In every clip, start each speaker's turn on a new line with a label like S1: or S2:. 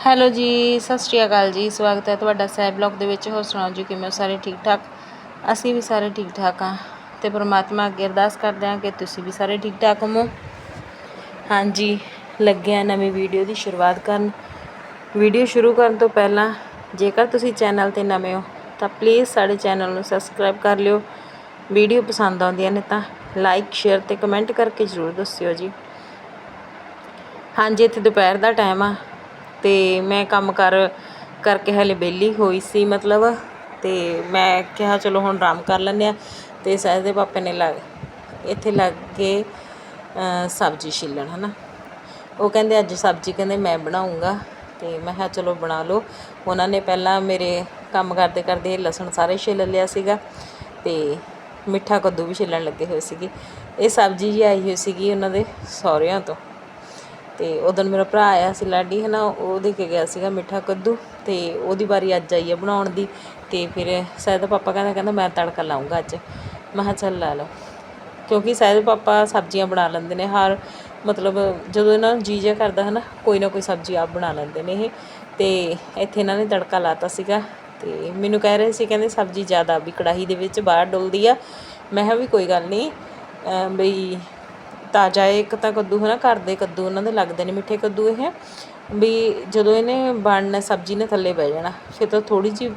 S1: Hello ਜੀ, ਸਤਿ ਸ਼੍ਰੀ ਅਕਾਲ ਜੀ, ਸਵਾਗਤ ਹੈ ਤੁਹਾਡਾ ਸਾਹਿਬ ਬਲੌਗ ਦੇ ਵਿੱਚ। ਹੋਰ ਸੁਣਾਓ ਜੀ, ਕਿਵੇਂ ਹੋ ਸਾਰੇ ਠੀਕ ਠਾਕ? ਅਸੀਂ ਵੀ ਸਾਰੇ ਠੀਕ ਠਾਕ ਹਾਂ ਤੇ ਪ੍ਰਮਾਤਮਾ ਅੱਗੇ ਅਰਦਾਸ ਕਰਦੇ ਹਾਂ ਕਿ ਤੁਸੀਂ ਵੀ ਸਾਰੇ ਠੀਕ ਠਾਕ ਹੋਵੋ। ਹਾਂਜੀ, ਲੱਗੇ ਹਾਂ ਨਵੀਂ ਵੀਡੀਓ ਦੀ ਸ਼ੁਰੂਆਤ ਕਰਨ। ਵੀਡੀਓ ਸ਼ੁਰੂ ਕਰਨ ਤੋਂ ਪਹਿਲਾਂ ਜੇਕਰ ਤੁਸੀਂ ਚੈਨਲ ਤੇ ਨਵੇਂ ਹੋ, ਤਾਂ ਪਲੀਜ਼ ਸਾਡੇ ਚੈਨਲ ਨੂੰ ਸਬਸਕ੍ਰਾਈਬ ਕਰ ਲਿਓ। ਵੀਡੀਓ ਪਸੰਦ ਆਉਂਦੀਆਂ ਨੇ ਤਾਂ ਲਾਈਕ ਸ਼ੇਅਰ ਤੇ ਕਮੈਂਟ ਕਰਕੇ ਜ਼ਰੂਰ ਦੱਸਿਓ ਜੀ। ਹਾਂਜੀ, ਇੱਥੇ ਦੁਪਹਿਰ ਦਾ ਟਾਈਮ ਆ। ਅਤੇ ਮੈਂ ਕੰਮ ਕਾਰ, ਕਰਕੇ ਹਲੇ ਵਿਹਲੀ ਹੋਈ ਸੀ ਮਤਲਬ ਅਤੇ ਮੈਂ ਕਿਹਾ ਚਲੋ ਹੁਣ ਆਰਾਮ ਕਰ ਲੈਂਦੇ ਹਾਂ ਅਤੇ ਸਹਿਜ ਦੇ ਪਾਪੇ ਨੇ ਲਾ ਇੱਥੇ ਲੱਗ ਕੇ ਸਬਜ਼ੀ ਛਿੱਲਣ ਹੈ ਨਾ ਉਹ ਕਹਿੰਦੇ ਅੱਜ ਸਬਜ਼ੀ ਕਹਿੰਦੇ ਮੈਂ ਬਣਾਉਂਗਾ ਅਤੇ ਮੈਂ ਕਿਹਾ ਚਲੋ ਬਣਾ ਲਓ। ਉਹਨਾਂ ਨੇ ਪਹਿਲਾਂ ਮੇਰੇ ਕੰਮ ਕਰਦੇ ਕਰਦੇ ਲਸਣ ਸਾਰੇ ਛਿੱਲ ਲਿਆ ਸੀਗਾ ਅਤੇ ਮਿੱਠਾ ਕੱਦੂ ਵੀ ਛਿੱਲਣ ਲੱਗੇ ਹੋਏ ਸੀਗੇ। ਇਹ ਸਬਜ਼ੀ ਜੀ ਆਈ ਹੋਈ ਸੀਗੀ ਉਹਨਾਂ ਦੇ ਸਹੁਰਿਆਂ ਤੋਂ। ਅਤੇ ਉਦੋਂ ਮੇਰਾ ਭਰਾ ਆਇਆ ਸੀ ਲਾਡੀ ਹੈ ਨਾ ਉਹ ਦੇ ਕੇ ਗਿਆ ਸੀਗਾ ਮਿੱਠਾ ਕੱਦੂ ਅਤੇ ਉਹਦੀ ਵਾਰੀ ਅੱਜ ਆਈ ਹੈ ਬਣਾਉਣ ਦੀ ਅਤੇ ਫਿਰ ਸਹਿਦ ਪਾਪਾ ਕਹਿੰਦਾ ਕਹਿੰਦਾ ਮੈਂ ਤੜਕਾ ਲਾਉਂਗਾ ਅੱਜ। ਮੈਂ ਕਿਹਾ ਚੱਲ ਲਾ ਲਓ। ਕਿਉਂਕਿ ਸਹਿਦ ਪਾਪਾ ਸਬਜ਼ੀਆਂ ਬਣਾ ਲੈਂਦੇ ਨੇ, ਹਰ ਮਤਲਬ ਜਦੋਂ ਇਹਨਾਂ ਨੂੰ ਜੀ ਜਿਹਾ ਕਰਦਾ ਹੈ ਨਾ ਕੋਈ ਨਾ ਕੋਈ ਸਬਜ਼ੀ ਆਪ ਬਣਾ ਲੈਂਦੇ ਨੇ ਇਹ। ਅਤੇ ਇੱਥੇ ਇਹਨਾਂ ਨੇ ਤੜਕਾ ਲਾਤਾ ਸੀਗਾ ਅਤੇ ਮੈਨੂੰ ਕਹਿ ਰਹੇ ਸੀ, ਕਹਿੰਦੇ ਸਬਜ਼ੀ ਜ਼ਿਆਦਾ ਵੀ ਕੜਾਹੀ ਦੇ ਵਿੱਚ ਬਾਹਰ ਡੁੱਲਦੀ ਆ। ਮੈਂ ਕਿਹਾ ਵੀ ਕੋਈ ਗੱਲ ਨਹੀਂ ਬਈ ਤਾਜ਼ਾ ਇੱਕ ਤਾਂ ਕੱਦੂ ਹੈ ਨਾ ਘਰ ਦੇ ਕੱਦੂ ਉਹਨਾਂ ਦੇ ਲੱਗਦੇ ਨੇ ਮਿੱਠੇ ਕੱਦੂ ਇਹ। ਵੀ ਜਦੋਂ ਇਹਨੇ ਬਣਨਾ, ਸਬਜ਼ੀ ਨੇ ਥੱਲੇ ਬਹਿ ਜਾਣਾ, ਫਿਰ ਤਾਂ ਥੋੜੀ ਜੀ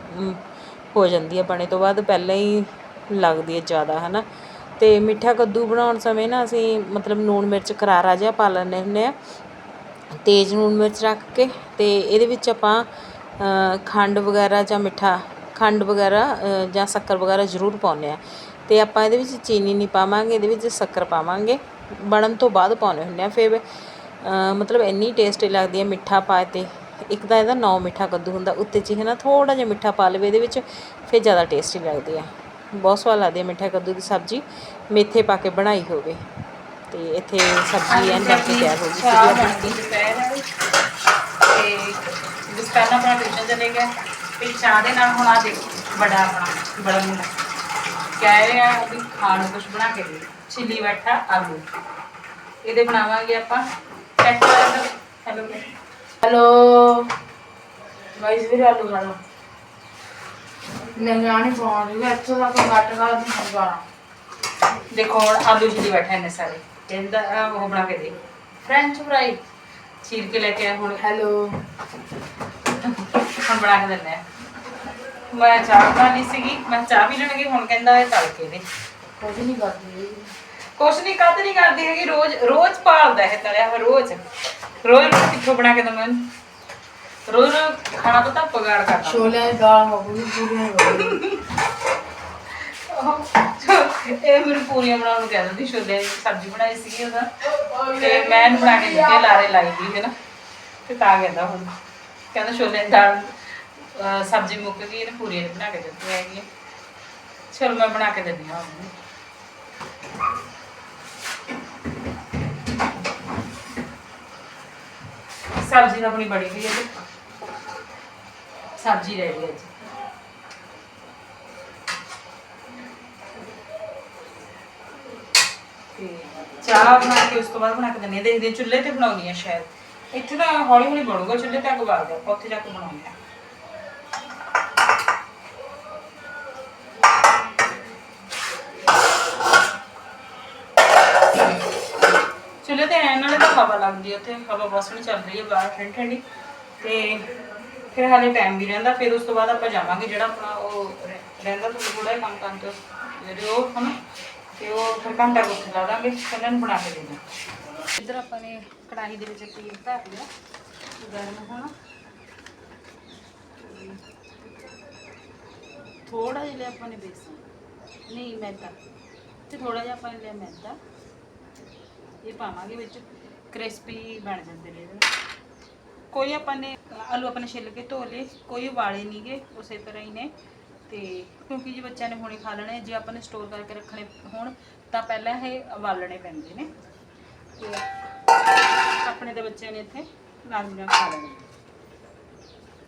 S1: ਹੋ ਜਾਂਦੀ ਹੈ ਬਣੇ ਤੋਂ ਬਾਅਦ ਪਹਿਲਾਂ ਹੀ ਲੱਗਦੀ ਹੈ ਜ਼ਿਆਦਾ ਹੈ ਨਾ ਤੇ ਮਿੱਠਾ ਕੱਦੂ ਬਣਾਉਣ ਸਮੇਂ ਨਾ ਅਸੀਂ ਮਤਲਬ ਨੂਣ ਮਿਰਚ ਕਰਾਰਾ ਜਿਹਾ ਪਾ ਲੈਂਦੇ ਹੁੰਦੇ ਆ। ਤੇਜ਼ ਨੂਣ ਮਿਰਚ ਰੱਖ ਕੇ ਤੇ ਇਹਦੇ ਵਿੱਚ ਆਪਾਂ ਖੰਡ ਵਗੈਰਾ ਜਾਂ ਮਿੱਠਾ, ਖੰਡ ਵਗੈਰਾ ਜਾਂ ਸ਼ੱਕਰ ਵਗੈਰਾ ਜ਼ਰੂਰ ਪਾਉਂਦੇ ਆ। ਤੇ ਆਪਾਂ ਇਹਦੇ ਵਿੱਚ ਚੀਨੀ ਨਹੀਂ ਪਾਵਾਂਗੇ, ਇਹਦੇ ਵਿੱਚ ਸ਼ੱਕਰ ਪਾਵਾਂਗੇ। ਬਣਨ ਤੋਂ ਬਾਅਦ ਪਾਉਂਦੇ ਹੁੰਦੇ ਆ ਫਿਰ ਮਤਲਬ ਇੰਨੀ ਟੇਸਟੀ ਲੱਗਦੀ ਹੈ ਮਿੱਠਾ ਪਾ ਤੇ ਇੱਕ ਤਾਂ ਇਹਦਾ ਨੌ ਮਿੱਠਾ ਕੱਦੂ ਹੁੰਦਾ ਉੱਤੇ ਚ ਹੈ ਨਾ ਥੋੜਾ ਜਿਹਾ ਮਿੱਠਾ ਪਾ ਲਵੇ ਇਹਦੇ ਵਿੱਚ ਫਿਰ ਜ਼ਿਆਦਾ ਟੇਸਟੀ ਲੱਗਦੀ ਹੈ। ਬਹੁਤ ਸਵਾਦ ਲੱਗਦੀ ਹੈ ਮਿੱਠਾ ਕੱਦੂ ਦੀ ਸਬਜ਼ੀ ਮੇਥੇ ਪਾ ਕੇ ਬਣਾਈ ਹੋਵੇ ਤੇ ਇੱਥੇ ਸਬਜ਼ੀ ਐਨ ਕਰਕੇ ਤਿਆਰ ਹੋ ਗਈ
S2: ਚਾਹ
S1: ਆਪਣੀ
S2: ਬਣ ਗਈ ਦੁਪਹਿਰ ਵਾਲੀ ਤੇ ਦਸਤਾਨਾ ਆਪਣਾ ਟਿਊਸ਼ਨ ਚਲੇ ਗਿਆ ਤੇ ਚਾਹ ਦੇ ਨਾਲ ਹੁਣ ਆ ਦੇਖੋ ਬੜਾ ਆਪਣਾ ਬੜਾ ਮੁੰਡਾ ਕਹਿ ਰਿਹਾ ਵੀ ਖਾਣ ਨੂੰ ਕੁਝ ਬਣਾ ਕੇ ਦੇ। ਛਿੱਲੀ ਬੈਠਾ ਆਲੂ। ਇਹਦੇ ਬਣਾਵਾਂਗੇ ਆਪਾਂ ਚੈੱਕ ਹੈਲੋ ਹੈਲੋ ਗਾਇਸ ਵੀਰੇ ਆਲੂ
S3: ਨਹੀਂ ਆਣੀ ਪਾਉਣੀ ਹੈ ਇੱਥੋਂ ਤੱਕ ਘੱਟ ਕਰ ਦੀ ਸਮਝਾਣਾ
S2: ਦੇਖੋ ਹੁਣ ਆਲੂ ਛਿੱਲੀ ਬੈਠਾ ਇਹਨੇ ਸਾਰੇ। ਕਹਿੰਦਾ ਉਹ ਬਣਾ ਕੇ ਦੇ। ਫ੍ਰੈਂਚ ਫਰਾਈ ਚੀਰ ਕੇ ਲੈ ਕੇ ਆਇਆ ਹੁਣ।
S3: ਹੈਲੋ
S2: ਹੁਣ ਬਣਾ ਕੇ ਦਿੰਦੇ ਆ। ਮੈਂ ਚਾਹ ਬਣਾਉਣੀ ਸੀਗੀ ਮੈਂ ਚਾਹ ਵੀ ਲੈਣਗੇ ਹੁਣ ਕਹਿੰਦਾ ਇਹ ਤੜਕੇ ਦੇ।
S3: ਕੁਝ ਨਹੀਂ ਕਰਦੀ
S2: ਕੁਛ ਨਹੀਂ ਕੱਤ ਨਹੀਂ ਕਰਦੀ ਹੈਗੀ ਰੋਜ਼ ਰੋਜ਼ ਪਾਲਦਾ ਹੈ ਤਲਿਆ ਹੋਇਆ ਰੋਜ਼। ਰੋਜ਼ ਰੋਜ਼ ਕਿੱਥੋਂ ਬਣਾ ਕੇ ਦਵਾਂ ਰੋਜ਼ ਰੋਜ਼ ਖਾਣਾ ਤਾਂ ਤਾਂ ਪਗਾੜ ਕਰਦਾ।
S3: ਛੋਲੇ ਦਾਲ ਗਈ ਪੂਰੀਆਂ
S2: ਇਹ ਮੈਨੂੰ ਪੂਰੀਆਂ ਬਣਾਉਣ ਨੂੰ ਕਹਿ ਦਿੰਦੀ ਛੋਲੇ ਦੀ ਸਬਜ਼ੀ ਬਣਾਈ ਸੀਗੀ ਉਹਦਾ। ਤੇ ਮੈਂ ਇਹਨੂੰ ਬਣਾ ਕੇ ਦਿੱਤੇ ਲਾਰੇ ਲਾਈ ਦੀ ਹੈ ਨਾ ਤੇ ਤਾਂ ਕਹਿੰਦਾ ਹੁਣ ਕਹਿੰਦਾ ਛੋਲੇ ਦੀ ਦਾਲ ਸਬਜ਼ੀ ਮੁੱਕ ਗਈ ਇਹਨੇ ਪੂਰੀਆਂ ਬਣਾ ਕੇ ਦਿੱਤੀ ਹੈਗੀ ਚਲ ਮੈਂ ਬਣਾ ਕੇ ਦਿੰਦੀ ਹਾਂ ਉਹਨੂੰ। ਸਬਜ਼ੀ ਤਾਂ ਆਪਣੀ ਬੜੀ ਗਈ ਹੈ ਸਬਜ਼ੀ ਰਹਿ ਗਈ ਹੈ ਚਾਹ ਬਣਾ ਕੇ ਉਸ ਤੋਂ ਬਾਅਦ ਬਣਾ ਕੇ ਦਿੰਦੀ ਹਾਂ। ਦੇਖਦੇ ਚੁੱਲ੍ਹੇ ਤੇ ਬਣਾਉਣੀ ਆ ਸ਼ਾਇਦ। ਇੱਥੇ ਤਾਂ ਹੌਲੀ ਹੌਲੀ ਬਣੂਗਾ, ਚੁੱਲ੍ਹੇ ਤੇ ਅੱਗ ਬਾਲਦੇ ਆਪਾਂ ਉੱਥੇ ਜਾ ਕੇ ਬਣਾਉਂਦੇ ਆ ਚੁੱਲ੍ਹੇ ਤੇ ਐਨ ਨਾਲੇ ਤਾਂ ਹਵਾ ਉੱਥੇ, ਹਵਾ ਬਹੁਤ ਸੋਹਣੀ ਚੱਲ ਰਹੀ ਹੈ ਬਾਹਰ ਠੰਡੀ ਠੰਡੀ। ਤੇ ਫਿਰ ਹਾਲੇ ਟਾਈਮ ਵੀ ਰਹਿੰਦਾ, ਫਿਰ ਉਸ ਤੋਂ ਬਾਅਦ ਆਪਾਂ ਜਾਵਾਂਗੇ ਜਿਹੜਾ ਆਪਣਾ ਉਹ ਰਹਿੰਦਾ ਥੋੜਾ ਥੋੜਾ ਜਿਹਾ ਕੰਮ ਕਰਨ ਤੋਂ। ਜਿਹੜੇ ਉਹ, ਹਨਾ? ਤੇ ਉਹ ਫਿਰ ਘੰਟਾ ਕੁ ਉੱਥੇ ਲਾ ਦਾਂਗੇ ਫਿਰ ਨੂੰ ਬਣਾ ਕੇ ਦੇਣਾ ਇੱਧਰ ਆਪਾਂ ਨੇ ਕੜਾਹੀ ਦੇ ਵਿੱਚ ਤੇਲ ਧਰ ਲਿਆ, ਗਰਮ ਹੋਣਾ ਥੋੜਾ ਜਿਹਾ ਲਿਆ ਆਪਾਂ ਨੇ ਬੇਸਨ। ਨਹੀਂ, ਮੈਦਾ। ਤੇ ਥੋੜਾ ਜਿਹਾ ਆਪਾਂ ਨੇ ਲਿਆ ਮੈਦਾ। ਇਹ ਪਾਵਾਂਗੇ ਵਿੱਚ। ਕ੍ਰਿਸਪੀ ਬਣ ਜਾਂਦੇ ਨੇ ਇਹਦੇ ਨਾਲ। ਕੋਈ ਆਪਾਂ ਨੇ ਆਲੂ ਆਪਣੇ ਛਿੱਲ ਕੇ ਧੋ ਲਏ, ਕੋਈ ਉਬਾਲੇ ਨਹੀਂਗੇ ਉਸੇ ਤਰ੍ਹਾਂ ਹੀ ਨੇ। ਤੇ ਕਿਉਂਕਿ ਜੇ ਬੱਚਿਆਂ ਨੇ ਹੁਣੇ ਖਾ ਲੈਣੇ, ਜੇ ਆਪਾਂ ਨੇ ਸਟੋਰ ਕਰਕੇ ਰੱਖਣੇ ਹੋਣ, ਤਾਂ ਪਹਿਲਾਂ ਇਹ ਉਬਾਲਣੇ ਪੈਂਦੇ ਨੇ। ਤੇ ਆਪਣੇ ਦੇ ਬੱਚਿਆਂ ਨੇ ਇੱਥੇ ਨਾਲ ਨਾਲ ਖਾ ਲੈਣੇ।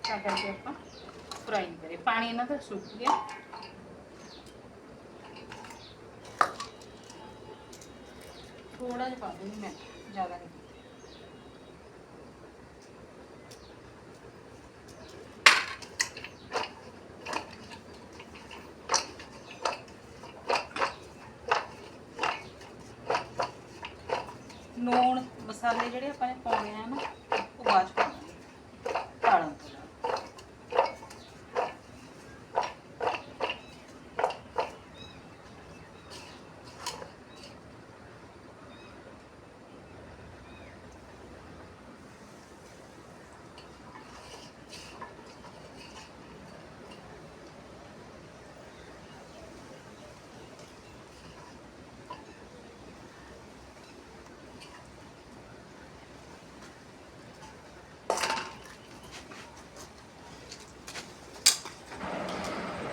S2: ਤਾਂ ਕਰਕੇ ਆਪਾਂ ਫਰਾਈ ਕਰੇ। ਪਾਣੀ ਇਹਨਾਂ ਦਾ ਸੁੱਕ ਗਿਆ। ਥੋੜਾ ਜਿਹਾ ਪਾ ਦੂੰਗੀ ਮੈਂ। ਜ਼ਿਆਦਾ ਨਹੀਂ ਲੂਣ ਮਸਾਲੇ ਜਿਹੜੇ ਆਪਾਂ ਨੇ ਪਾਉਣੇ ਆ ਨਾ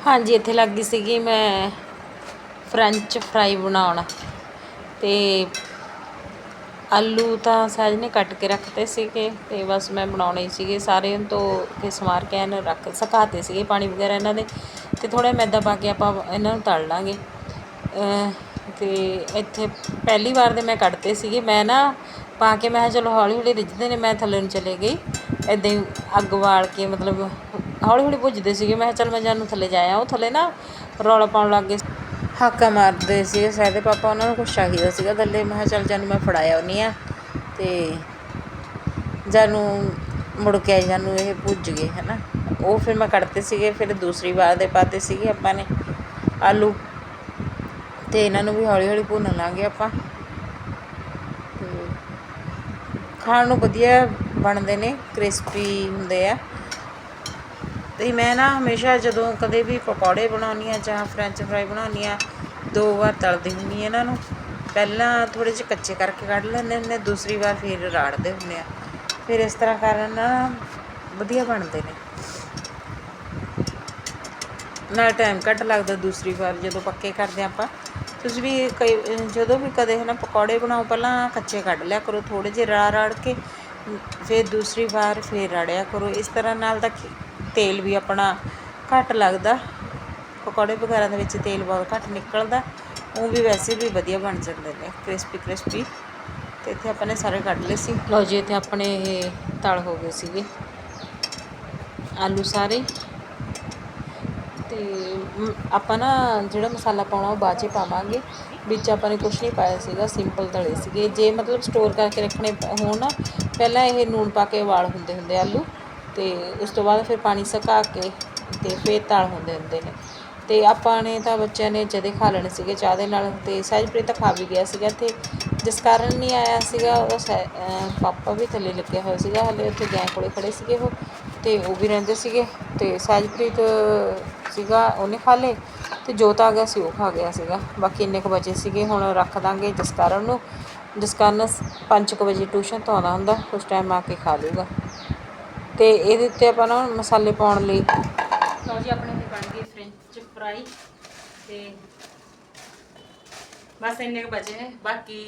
S1: ਹਾਂਜੀ, ਇੱਥੇ ਲੱਗ ਗਈ ਸੀਗੀ ਮੈਂ ਫ੍ਰੈਂਚ ਫਰਾਈ ਬਣਾਉਣ। ਤੇ ਆਲੂ ਤਾਂ ਸਹਿਜ ਨੇ ਕੱਟ ਕੇ ਰੱਖਤੇ ਸੀਗੇ, ਤੇ ਬਸ ਮੈਂ ਬਣਾਉਣੇ ਸੀਗੇ। ਸਾਰੇ ਤੋਂ ਕੇ ਸਮਾਰ ਕੇ ਇਹਨੂੰ ਰੱਖ ਸੁਕਾਤੇ ਸੀਗੇ ਪਾਣੀ ਵਗੈਰਾ ਇਹਨਾਂ ਦੇ ਤੇ ਥੋੜਾ ਮੈਦਾ ਪਾ ਕੇ ਆਪਾਂ ਇਹਨਾਂ ਨੂੰ ਤਲ ਲਾਂਗੇ। ਅਹ ਤੇ ਇੱਥੇ ਪਹਿਲੀ ਵਾਰ ਦੇ ਮੈਂ ਕੱਢਤੇ ਸੀਗੇ। ਮੈਂ ਨਾ ਪਾ ਕੇ, ਮੈਂ ਕਿਹਾ ਚਲੋ ਹੌਲੀ ਹੌਲੀ ਰਿੱਝਦੇ ਨੇ, ਮੈਂ ਥੱਲੇ ਨੂੰ ਚਲੇ ਗਈ। ਇਦਾਂ ਹੀ ਅੱਗ ਬਾਲ ਕੇ ਮਤਲਬ ਹੌਲੀ ਹੌਲੀ ਭੁੱਜਦੇ ਸੀਗੇ। ਮੈਂ ਕਿਹਾ ਚੱਲ ਮੈਂ ਜਾਨੂੰ ਥੱਲੇ ਜਾਇਆ। ਉਹ ਥੱਲੇ ਨਾ ਰੌਲਾ ਪਾਉਣ ਲੱਗ ਗਏ। ਹਾਕਾ ਮਾਰਦੇ ਸੀਗੇ ਸਾਰੇ ਪਾਪਾ ਉਹਨਾਂ ਨੂੰ ਕੁਛ ਚਾਹੀਦਾ ਸੀਗਾ ਥੱਲੇ ਮੈਂ ਕਿਹਾ ਚੱਲ ਜਾਨੂੰ ਮੈਂ ਫੜਾਇਆ ਉਹਨੀ ਆ। ਤੇ ਜਾਨੂੰ ਮੁੜ ਕੇ ਆਈ ਜਾਨੂੰ ਇਹ ਭੁੱਜ ਗਏ, ਹਨਾ। ਉਹ ਫਿਰ ਮੈਂ ਕੱਢਤੇ ਸੀਗੇ। ਫਿਰ ਦੂਸਰੀ ਵਾਰ ਦੇ ਪਾਤੇ ਸੀਗੇ ਆਪਾਂ ਨੇ ਆਲੂ। ਤੇ ਇਹਨਾਂ ਨੂੰ ਵੀ ਹੌਲੀ ਹੌਲੀ ਭੁੰਨ ਲਾਂਗੇ ਆਪਾਂ। ਖਾਣ ਨੂੰ ਵਧੀਆ ਬਣਦੇ ਨੇ। ਕ੍ਰਿਸਪੀ ਹੁੰਦੇ ਆ। ਤੇ ਮੈਂ ਨਾ ਹਮੇਸ਼ਾ ਜਦੋਂ ਕਦੇ ਵੀ ਪਕੌੜੇ ਬਣਾਉਣੀ ਆ ਜਾਂ ਫ੍ਰੈਂਚ ਫਰਾਈ ਬਣਾਉਣੀ ਆ ਦੋ ਵਾਰ ਤਲਦੀ ਹੁੰਦੀ ਆ ਇਹਨਾਂ ਨੂੰ। ਪਹਿਲਾਂ ਥੋੜੇ ਜਿਹੇ ਕੱਚੇ ਕਰਕੇ ਕੱਢ ਲੈਂਦੇ ਹੁੰਦੇ, ਦੂਸਰੀ ਵਾਰ ਫਿਰ ਰਾੜਦੇ ਹੁੰਦੇ ਆ ਫਿਰ ਇਸ ਤਰ੍ਹਾਂ ਕਰਨ ਨਾਲ ਵਧੀਆ ਬਣਦੇ ਨੇ। ਨਾਲ ਟਾਈਮ ਘੱਟ ਲੱਗਦਾ ਦੂਸਰੀ ਵਾਰ ਜਦੋਂ ਪੱਕੇ ਕਰਦੇ ਹਾਂ ਆਪਾਂ। ਤੁਸੀਂ ਵੀ ਕਈ, ਜਦੋਂ ਵੀ ਕਦੇ ਹੈ ਨਾ ਪਕੌੜੇ ਬਣਾਓ, ਪਹਿਲਾਂ ਕੱਚੇ ਕੱਢ ਲਿਆ ਕਰੋ ਥੋੜੇ ਜਿਹੇ ਰਾੜ ਰਾੜ ਕੇ, ਫਿਰ ਦੂਸਰੀ ਵਾਰ ਫਿਰ ਰੜਿਆ ਕਰੋ। ਇਸ ਤਰ੍ਹਾਂ ਨਾਲ ਤਾਂ ਖੇ- ਤੇਲ ਵੀ ਆਪਣਾ ਘੱਟ ਲੱਗਦਾ। ਪਕੌੜੇ ਵਗੈਰਾ ਦੇ ਵਿੱਚ ਤੇਲ ਬਹੁਤ ਘੱਟ ਨਿਕਲਦਾ। ਉਹ ਵੀ ਵੈਸੇ ਵੀ ਵਧੀਆ ਬਣ ਜਾਂਦੇ ਨੇ, ਕ੍ਰਿਸਪੀ ਕ੍ਰਿਸਪੀ। ਤੇ ਇੱਥੇ ਆਪਾਂ ਨੇ ਸਾਰੇ ਕੱਢ ਲਏ ਸੀ। ਲਓ ਜੀ, ਇੱਥੇ ਆਪਣੇ ਇਹ ਤਲ ਹੋ ਗਏ ਸੀਗੇ। ਆਲੂ ਸਾਰੇ। ਤੇ ਆਪਾਂ ਨਾ ਜਿਹੜਾ ਮਸਾਲਾ ਪਾਉਣਾ ਉਹ ਬਾਅਦ ਚ ਪਾਵਾਂਗੇ। ਵਿੱਚ ਆਪਾਂ ਨੇ ਕੁਝ ਨਹੀਂ ਪਾਇਆ ਸੀਗਾ ਸਿੰਪਲ ਤਲੇ ਸੀਗੇ। ਜੇ ਮਤਲਬ ਸਟੋਰ ਕਰਕੇ ਰੱਖਣੇ ਹੋਣ ਨਾ, ਪਹਿਲਾਂ ਇਹ ਨੂਣ ਪਾ ਕੇ ਉਬਾਲ ਹੁੰਦੇ ਹੁੰਦੇ ਆਲੂ। ਤੇ ਉਸ ਤੋਂ ਬਾਅਦ ਫਿਰ ਪਾਣੀ ਸੁਕਾ ਕੇ ਤੇ ਫਿਰ ਤਾਲ ਹੁੰਦੇ ਹੁੰਦੇ ਨੇ। ਤੇ ਆਪਾਂ ਨੇ ਤਾਂ ਬੱਚਿਆਂ ਨੇ ਜਦੇ ਖਾ ਲੈਣੇ ਸੀਗੇ ਚਾਹ ਦੇ ਨਾਲ ਤੇ ਸਹਿਜਪ੍ਰੀਤ ਤਾਂ ਖਾ ਵੀ ਗਿਆ ਸੀਗਾ ਤੇ ਜਿਸ ਕਾਰਨ ਨਹੀਂ ਆਇਆ ਸੀਗਾ ਉਹ ਸਹਿ- ਪਾਪਾ ਵੀ ਥੱਲੇ ਲੱਗਿਆ ਹੋਇਆ ਸੀਗਾ, ਹਲੇ ਉੱਥੇ ਗੈਂ ਕੋਲੇ ਖੜੇ ਸੀਗੇ ਉਹ ਤੇ ਉਹ ਵੀ ਰਹਿੰਦੇ ਸੀਗੇ ਤੇ ਸਹਿਜਪ੍ਰੀਤ ਸੀਗਾ, ਉਹਨੇ ਖਾ ਲਏ ਤੇ ਜੋਤ ਆ ਗਿਆ ਸੀ ਉਹ ਖਾ ਗਿਆ ਸੀਗਾ। ਬਾਕੀ ਇੰਨੇ ਕੁ ਬਚੇ ਸੀਗੇ, ਹੁਣ ਰੱਖ ਦਾਂਗੇ ਜਸਕਰਨ ਨੂੰ ਜਸਕਰਨ 5 ਕੁ ਵਜੇ ਟਿਊਸ਼ਨ ਤੋਂ ਆਉਂਦਾ ਹੁੰਦਾ, ਉਸ ਟਾਈਮ ਆ ਕੇ ਖਾ ਲੂਗਾ ਤੇ ਇਹਦੇ ਉੱਤੇ ਆਪਾਂ ਨਾ ਮਸਾਲੇ ਪਾਉਣ ਲਈ
S2: ਲਓ ਜੀ, ਆਪਣੇ ਇਹ ਬਣ ਗਈ ਫ੍ਰੈਂਚ ਫਰਾਈ। ਤੇ ਬਸ ਇੰਨੇ ਕੁ ਬਚੇ ਨੇ। ਬਾਕੀ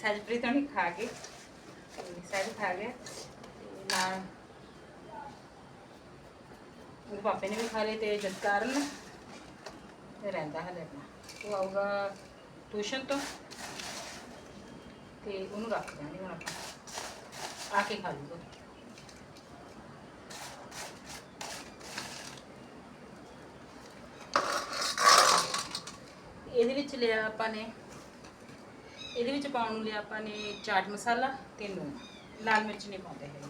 S2: ਸਹਿਜਪ੍ਰੀਤ ਨੇ ਖਾ ਕੇ ਤੇ ਸਹਿਜ ਖਾ ਗਿਆ। ਤੇ ਨਾਲ ਉਹ ਪਾਪੇ ਨੇ ਵੀ ਖਾ ਲਏ ਤੇ ਜਸਕਾਰਨ ਤੇ ਰਹਿੰਦਾ ਹਲੇ ਆਪਣਾ। ਉਹ ਆਊਗਾ ਟਿਊਸ਼ਨ ਤੋਂ। ਤੇ ਉਹਨੂੰ ਰੱਖ ਦਾਂਗੇ ਹੁਣ ਆਪਾਂ। ਆ ਕੇ ਖਾ ਲੂਗਾ ਇਹਦੇ ਵਿੱਚ ਲਿਆ ਆਪਾਂ ਨੇ, ਇਹਦੇ ਵਿੱਚ ਪਾਉਣ ਨੂੰ ਲਿਆ ਆਪਾਂ ਨੇ ਚਾਟ ਮਸਾਲਾ ਤੇ ਨੂਣ। ਲਾਲ ਮਿਰਚ ਨਹੀਂ ਪਾਉਂਦੇ ਹੈਗੇ।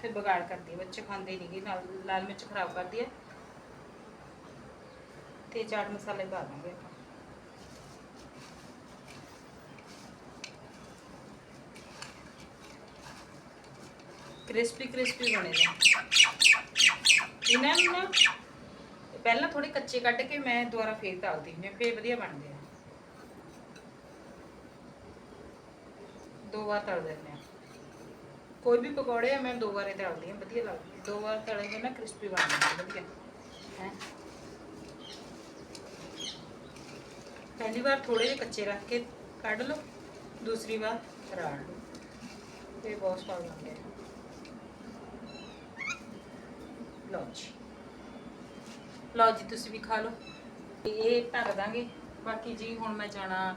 S2: ਫਿਰ ਬਗਾੜ ਕਰਦੀ ਬੱਚੇ ਖਾਂਦੇ ਨਹੀਂਗੇ ਨਾਲ ਲਾਲ ਮਿਰਚ ਖਰਾਬ ਕਰਦੀ ਹੈ ਤੇ ਚਾਟ ਮਸਾਲੇ ਪਾ ਦਾਂਗੇ ਆਪਾਂ। ਕ੍ਰਿਸਪੀ ਕ੍ਰਿਸਪੀ ਬਣੇ ਇਹਨਾਂ ਨੂੰ ਪਹਿਲਾਂ ਥੋੜੇ ਕੱਚੇ ਕੱਢ ਕੇ ਮੈਂ ਦੁਬਾਰਾ ਫੇਰ ਤਲਦੀ ਹੁੰਦੀ ਹਾਂ, ਫੇਰ ਵਧੀਆ ਬਣਦੇ ਆ। ਦੋ ਵਾਰ ਤਲ ਦਿੰਦੇ ਆ ਕੋਈ ਵੀ ਪਕੌੜੇ ਆ, ਮੈਂ ਦੋ ਵਾਰੇ ਤਲਦੀ ਹਾਂ, ਵਧੀਆ ਲੱਗਦੀ ਆ। ਦੋ ਵਾਰ ਤਲੇ ਹੋਏ ਨਾ ਕ੍ਰਿਸਪੀ ਬਣਦੇ ਆ, ਵਧੀਆ। ਹੈ? ਪਹਿਲੀ ਵਾਰ ਥੋੜੇ ਜਿਹੇ ਕੱਚੇ ਰੱਖ ਕੇ ਕੱਢ ਲਓ, ਦੂਸਰੀ ਵਾਰ ਰਾੜ ਲਓ। ਤੇ ਬਹੁਤ ਸਵਾਦ ਬਣਦੇ ਆ। ਲਓ ਜੀ। ਲਓ ਜੀ, ਤੁਸੀਂ ਵੀ ਖਾ ਲਓ। ਤੇ ਇਹ ਢੱਕ ਦਾਂਗੇ। ਬਾਕੀ ਜੀ, ਹੁਣ ਮੈਂ ਜਾਣਾ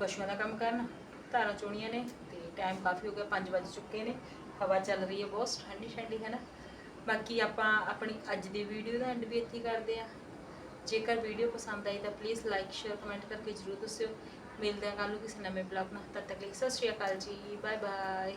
S2: ਪਸ਼ੂਆਂ ਦਾ ਕੰਮ ਕਰਨ। ਧਾਰਾਂ ਚੋਣੀਆਂ ਨੇ ਤੇ ਟਾਈਮ ਕਾਫੀ ਹੋ ਗਿਆ 5 ਵਜ ਚੁੱਕੇ ਨੇ। ਹਵਾ ਚੱਲ ਰਹੀ ਹੈ ਬਹੁਤ, ਠੰਡੀ ਠੰਡੀ, ਹੈ ਨਾ? ਬਾਕੀ ਆਪਾਂ ਆਪਣੀ ਅੱਜ ਦੀ ਵੀਡੀਓ ਦਾ ਐਂਡ ਵੀ ਇੱਥੇ ਕਰਦੇ ਆ ਜੇਕਰ ਵੀਡੀਓ ਪਸੰਦ ਆਈ ਤਾਂ ਪਲੀਜ਼ ਲਾਈਕ ਸ਼ੇਅਰ ਕਮੈਂਟ ਕਰਕੇ ਜਰੂਰ ਦੱਸਿਓ। ਮਿਲਦੇ ਹਾਂ ਕੱਲ ਨੂੰ ਕਿਸੇ ਨਵੇਂ ਬਲੌਗ ਨਾਲ। ਤਦ ਤੱਕ ਲਈ ਸਤਿ ਸ਼੍ਰੀ ਅਕਾਲ ਜੀ। Bye bye